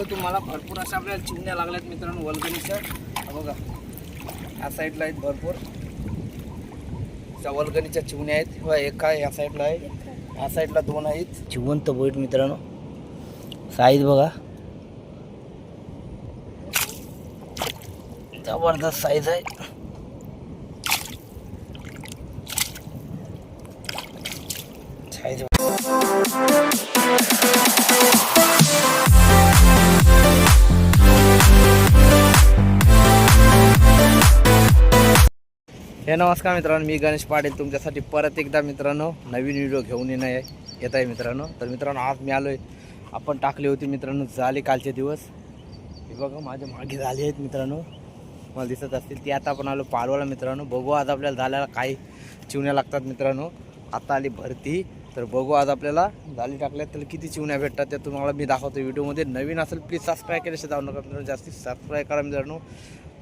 दाखवलं तुम्हाला भरपूर अशा आपल्याला चिमण्या लागल्यात मित्रांनो वलगणीच्या. बघा या साईडला आहेत भरपूर. त्या वलगणीच्या चिमण्या आहेत. व एक आहे या साईडला आहे. ह्या साईडला दोन आहेत. जिवंत बोईट मित्रांनो. साईज बघा. जबरदस्त साईज आहे. साईज हे नमस्कार मित्रांनो मी गणेश पाटील तुमच्यासाठी परत एकदा मित्रांनो नवीन व्हिडिओ घेऊन येणं आहे. येत आहे मित्रांनो. तर मित्रांनो आज मी आलो आहे आपण टाकली होती मित्रांनो झाले कालचे दिवस. हे बघा माझ्या मागे झाले आहेत मित्रांनो. मला दिसत असतील ती आता आपण आलो पालवाला मित्रांनो. बघू आज आपल्याला झाल्याला काही चिवण्या लागतात मित्रांनो. आता आली भरती. तर बघू आज आपल्याला जाली टाकल्यात तर किती चिवण्या भेटतात ते तुम्हाला मी दाखवतो व्हिडिओमध्ये. नवीन असेल प्लीज सबस्क्राईब केल्याशिवाय जाऊ नका मित्रांनो जास्तीत सबस्क्राईब करा मित्रांनो.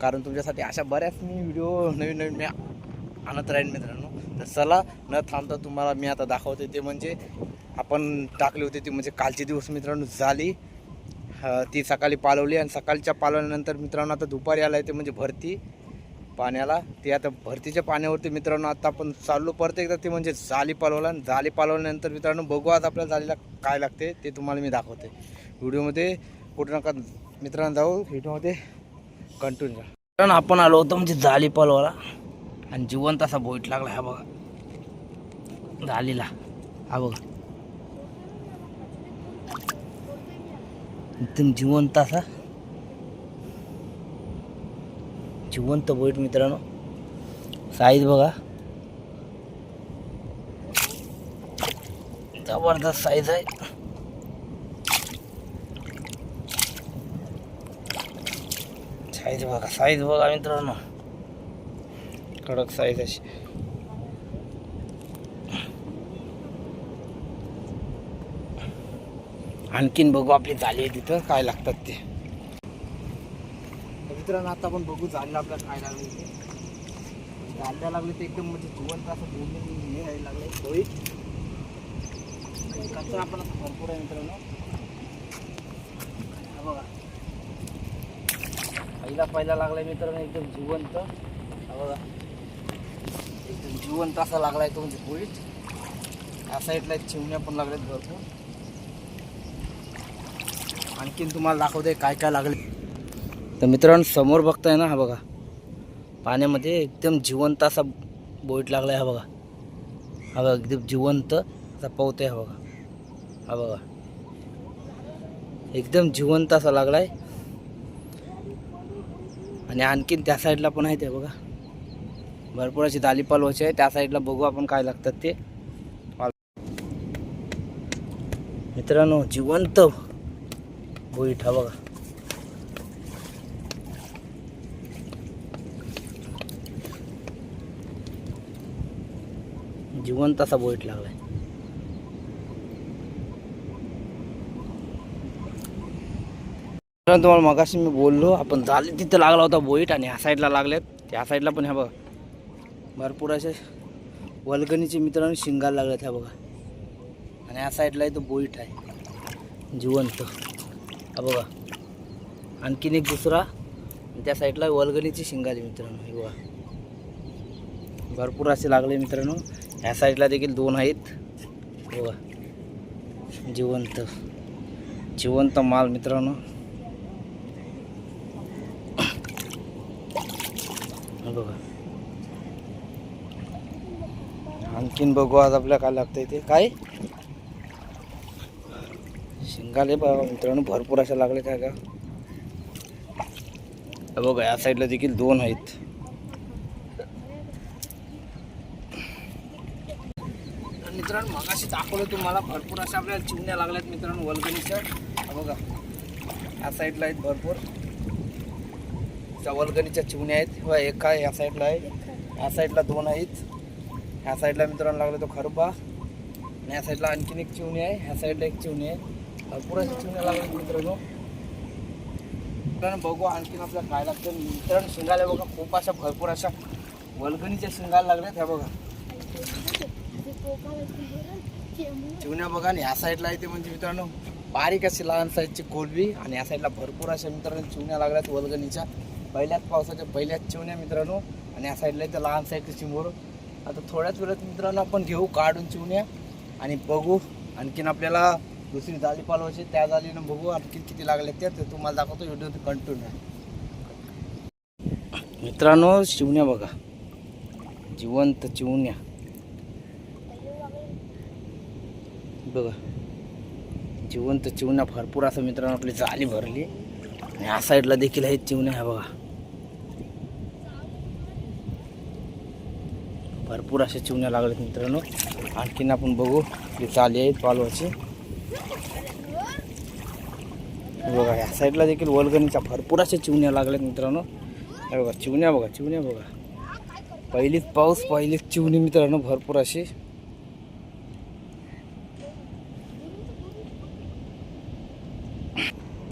कारण तुमच्यासाठी अशा बऱ्याच मी व्हिडिओ नवीन नवीन मी आणत राहीन मित्रांनो. तर चला न थांबता तुम्हाला मी आता दाखवते ते म्हणजे आपण टाकली होती ती म्हणजे कालचे दिवस मित्रांनो झाली. ती सकाळी पालवली आणि सकाळच्या पालवल्यानंतर मित्रांनो आता दुपारी आला ते म्हणजे भरती. पाण्याला. ते आता भरतीच्या पाण्यावरती मित्रांनो आता आपण चाललो परत एकदा ते म्हणजे जाली पालवला. आणि जाली पालवल्यानंतर मित्रांनो बघू आज आपल्या जालीला काय लागते ते तुम्हाला मी दाखवते. व्हिडिओमध्ये कुठं नका मित्रांनो जाऊ व्हिडिओमध्ये कंटिन्यू करा मित्रांनो आपण आलो होतो म्हणजे जाली पालवाला. आणि जिवंत असा बोईट लागला हा बघा. जालीला हा बघा. एकदम जिवंत असा. जिवंत बोईट मित्रांनो. साईज बघा. जबरदस्त साईज आहे. साईज बघा साईज बघा मित्रांनो. कडक साईज अशी. आणखीन बघू आपली झाली आहे तिथं काय लागतात ते. मित्रांनो आता आपण बघू झालं आपल्याला काय लागले ते. झाल्या लागले ते एकदम म्हणजे जिवंत असं दोन हे यायला लागले होईल कचरा आपण असं भरपूर आहे मित्रांनो. हा बघा. पहिला पहिला लागलाय मित्रांनो एकदम जिवंत. हा बघा. एकदम जिवंत असा लागलाय तो म्हणजे पोळीत. या साईडला चिमण्या पण लागल्यात भरपूर. आणखीन तुम्हाला दाखवते काय काय लागले. तर मित्रांनो समोर बघताय ना हा बघा. पाण्यामध्ये एकदम जिवंत असा बोईट लागलाय हा बघा. हा बघा एकदम जिवंत असा पावते हा बघा. हा बघा. एकदम जिवंत असा लागलाय. आणि आणखीन त्या साईडला पण आहे ते बघा. भरपूर अशी दालीपालवाचे आहे त्या साईडला बघू आपण काय लागतात ते. मित्रांनो जिवंत बोईट हा बघा. जिवंत असा बोईट लागलाय. तुम्हाला मगाशी मी बोललो आपण झाले तिथं लागला होता बोईट आणि ह्या साईडला लागल्यात त्या साईडला पण ह्या बघा. भरपूर असे वलगणीचे मित्रांनो शिंगाला लागल्यात ह्या बघा. आणि ह्या साईडला तो बोईट आहे. जिवंत. हा बघा. आणखीन एक दुसरा. त्या साईडला वलगणीची शिंगाली मित्रांनो हे बघा. भरपूर असे लागले मित्रांनो. ह्या साईडला देखील दोन आहेत. बघा. जिवंत. जिवंत माल मित्रांनो. बघा. आणखीन बघू आज आपल्याला काय लागतंय ते. काय? शिंगाले बघा मित्रांनो भरपूर अशा लागले काय का? बघा या साईडला देखील दोन आहेत तर मित्रांनो मगाशी दाखवलं तुम्हाला. भरपूर अशा आपल्याला चिमण्या लागल्यात मित्रांनो वलगणीच्या बघा. ह्या साईडला आहेत भरपूर. त्या वलगणीच्या चिमण्या आहेत. व एक आहे ह्या साईडला आहे. ह्या साईडला दोन आहेत. ह्या साईडला मित्रांनो लागला तो खरबा. आणि साईडला आणखीन एक चिवणी आहे. ह्या साईडला एक चिवणी आहे. भरपूर अशा चिवण्या लागल्या मित्रांनो. मित्रांनो बघू आणखीन आपल्याला काय लागतं. मित्रांनो शिंगाला बघा खूप अशा भरपूर अशा वलगणीच्या शिंगाला लागल्यात. ह्या बघा. चिवण्या बघा आणि ह्या साईडला येते म्हणजे मित्रांनो बारीक अशी लहान साईजची कोलबी आणि या साईडला भरपूर अशा मित्रांनो चिवण्या लागल्यात वलगणीच्या. पहिल्याच पावसाच्या पहिल्याच चिवण्या मित्रांनो आणि या साईडला येते लहान साईजची चिमोर आता थोड्याच वेळात मित्रांनो आपण घेऊ काढून चिवण्या आणि बघू आणखीन आपल्याला दुसरी जाळी पालवायची त्या जाळीनं बघू आणखी किती लागले ते ते तुम्हाला दाखवतो. व्हिडिओ कंटिन्यू मित्रांनो चिवण्या बघा. जिवंत चिवण्या. बघा. जिवंत चिवण्या भरपूर असं मित्रांनो आपली जाली भरली. आणि या साईडला देखील आहेत चिवण्या ह्या बघा. भरपूर अशा चिवण्या लागल्यात मित्रांनो. आणखीन आपण बघू आपली चाली आहेत पालवाची. बघा या साईडला देखील वलगणीच्या भरपूर अशा चिवण्या लागल्यात मित्रांनो. बघा चिवण्या बघा चिवण्या बघा. पहिलीच पाऊस पहिलीच चिवणी मित्रांनो भरपूर अशी.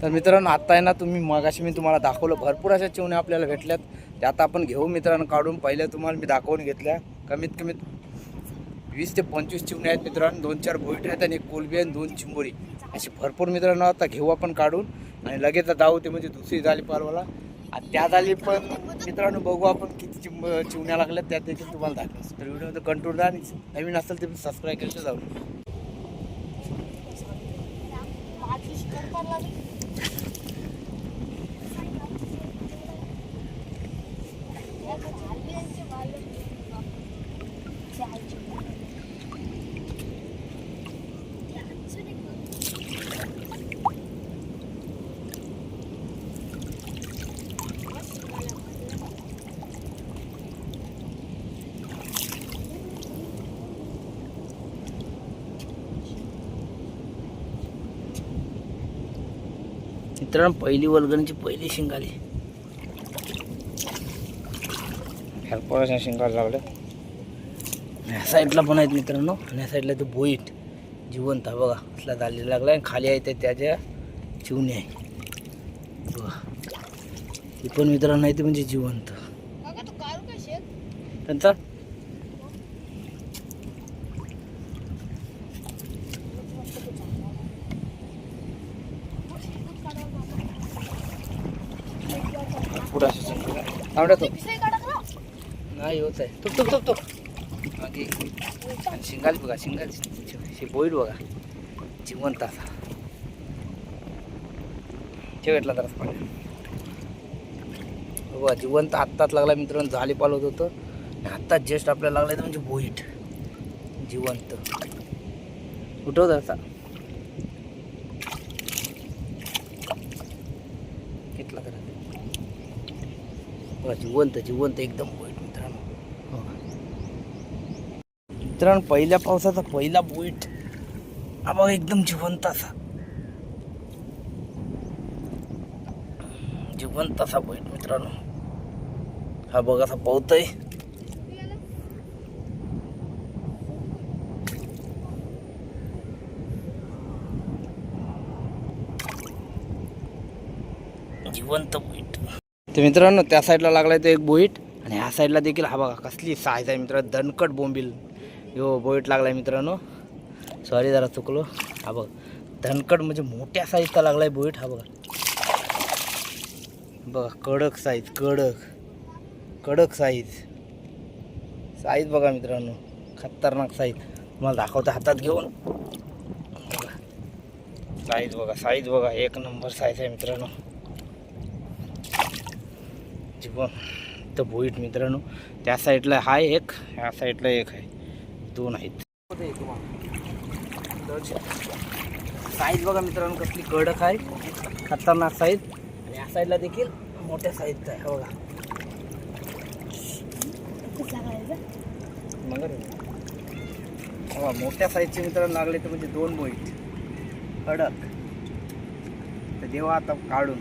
तर मित्रांनो आत्ता आहे ना तुम्ही मगाशी मी तुम्हाला दाखवलं भरपूर अशा चिवण्या आपल्याला भेटल्यात. त्या आता आपण घेऊ मित्रांनो काढून. पहिले तुम्हाला मी दाखवून घेतल्या. कमीत कमीत वीस ते पंचवीस चिवण्या आहेत मित्रांनो. दोन चार बोईट आहेत आणि एक कोलबी आणि दोन चिंबोरी. अशी भरपूर मित्रांनो आता घेऊ आपण काढून. आणि लगेच जाऊ ते म्हणजे दुसरी झाली पारवाला. आणि त्या झाली पण मित्रांनो बघू आपण किती चिंब चिवण्या लागल्यात त्या देखील तुम्हाला दाखवलं तर व्हिडिओमध्ये कंट्रोल आणि नवीन असेल ते सबस्क्राईब केलं जाऊ मित्रांनो पहिली वलगणीची पहिली शिंगाली ह्या शिंगाला लागल्या ह्या साईडला पण आहेत मित्रांनो आणि ह्या साईडला ते बोईट जिवंत हा बघा असला झालेला लागला आणि खाली आहे ते त्याच्या चिवणी आहे. बघा. ती पण मित्रांनो आहे ते म्हणजे जिवंत. त्यांचा? पुढं. असं शिंगाला. आवडत? नाही होत आहे. तुप तुप तुप तुप. मागे. आणि शिंगाली बघा शिंगाली. बोईड बघा. जिवंत असा ठेवटला जरा पाणी. बघा जिवंत आत्ताच लागला मित्रांनो झाली पालवत होतं आणि आत्ताच जस्ट आपल्याला लागला म्हणजे बोईट. जिवंत. उठव जरासा घेतला तर. बघा जिवंत जिवंत एकदम बोईट मित्रांनो. बघा. मित्रांनो पहिल्या पावसाचा पहिला बोईट हा बघा एकदम जिवंत असा. जिवंत असा बोईट मित्रांनो. हा बघा असा पावतय जिवंत बोईट. तर मित्रांनो त्या साईडला लागलाय तो एक बोईट. आणि ह्या साईडला देखील हा बघा कसली साईज आहे मित्रांनो दणकट बोंबील. यो बोईट लागलाय मित्रांनो. सॉरी जरा चुकलो. हा बघ धनकट म्हणजे मोठ्या साईजचा लागलाय बोईट हा बघा. बघा कडक साईज कडक. कडक साईज साईज बघा मित्रांनो खतरनाक साईज तुम्हाला दाखवतो हातात घेऊन. बघा. साईज बघा साईज बघा एक नंबर साईज आहे मित्रांनो. जीवन तर भोईट मित्रांनो. त्या साईडला हा एक ह्या साईडला एक आहे. दोन आहेत. साईज बघा मित्रांनो कसली कडक आहे. खतरनाक साईज आणि या साईडला देखील मोठ्या साईजचा आहे. हो हा बघा रे. मोठ्या साईजचे मित्रांनो लागले तर म्हणजे दोन बोईट कडक. तर देवा आता काढून.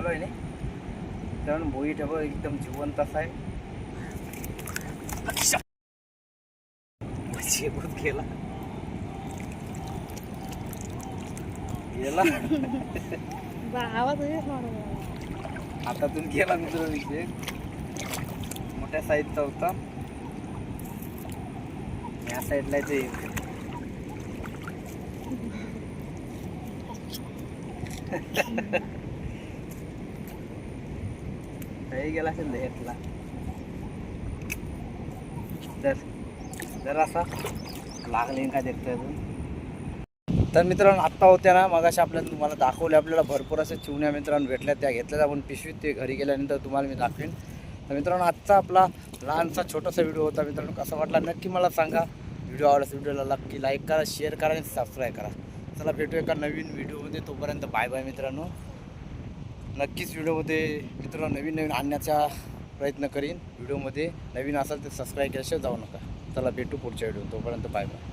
चालू आहे ना. कारण बोई ठेवा एकदम जिवंत असा आहे. शेपूट गेला. गेला. हातातून गेला मित्रांनो विषय मोठ्या साईजचा होता. या साईडला ते. काही गेला असेल हेटला तर जर असा लागले का देखतोय अजून तर मित्रांनो आत्ता होत्या ना मगाशी आपल्याला तुम्हाला दाखवले आपल्याला भरपूर अशा चिवण्या मित्रांनो भेटल्या त्या घेतल्या आपण पिशवीत ते घरी गेल्यानंतर तुम्हाला मी दाखवेन. तर मित्रांनो आजचा आपला लहानसा छोटासा व्हिडिओ होता. मित्रांनो कसा वाटला नक्की मला सांगा. व्हिडिओ आवडला व्हिडिओला नक्की लाईक करा शेअर करा आणि सबस्क्राईब करा. चला भेटू एका नवीन व्हिडिओमध्ये. तोपर्यंत बाय बाय मित्रांनो. नक्कीच व्हिडिओमध्ये मित्रांनो नवीन नवीन आणण्याचा प्रयत्न करीन. व्हिडिओमध्ये नवीन असाल तर सबस्क्राईब केल्याशिवाय जाऊ नका. चला भेटू पुढच्या व्हिडिओ तोपर्यंत बाय बाय